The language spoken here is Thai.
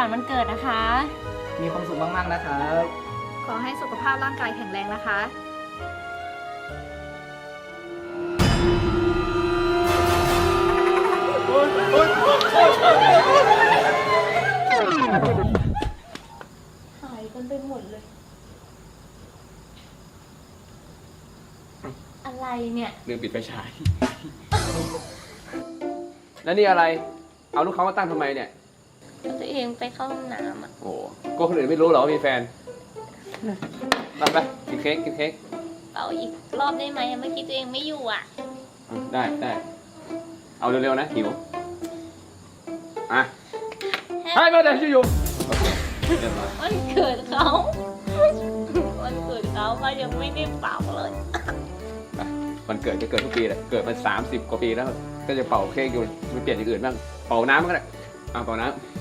สุขสันต์วันเกิดนะคะ มีความสุขมากๆนะครับ ขอให้สุขภาพร่างกายแข็งแรงนะคะ หายกันไปหมดเลย อะไรเนี่ย ลืมปิดไฟฉาย แล้วนี่อะไร เอาลูกเขามาตั้งทำไมเนี่ยตัว เองไปเข้าห้องน้ำอะโอ้โหก็คนอื่นไม่รู้เหรอว่ามีแฟนไปไปกินเค้กกินเค้กเป่าอีกรอบได้ไหมเมื่อกี้ตัวเองไม่อยู่อะอะได้ได้เอาเร็วๆนะหิวอะให้มาเดี๋ยวจะอยู่โอเคเรียบร้อยวันเกิดเขาวันเกิดเขาเขายังไม่ได้เป่าเลยไปวันเกิดก็เกิดทุกปีแหละเกิดมาสามสิบกว่าปีแล้ว ก็จะเป่าเค้กอยู่ไม่เปลี่ยนอย่างอื่นบ้างเป่าน้ำก็ได้เอาเป่าน้ำ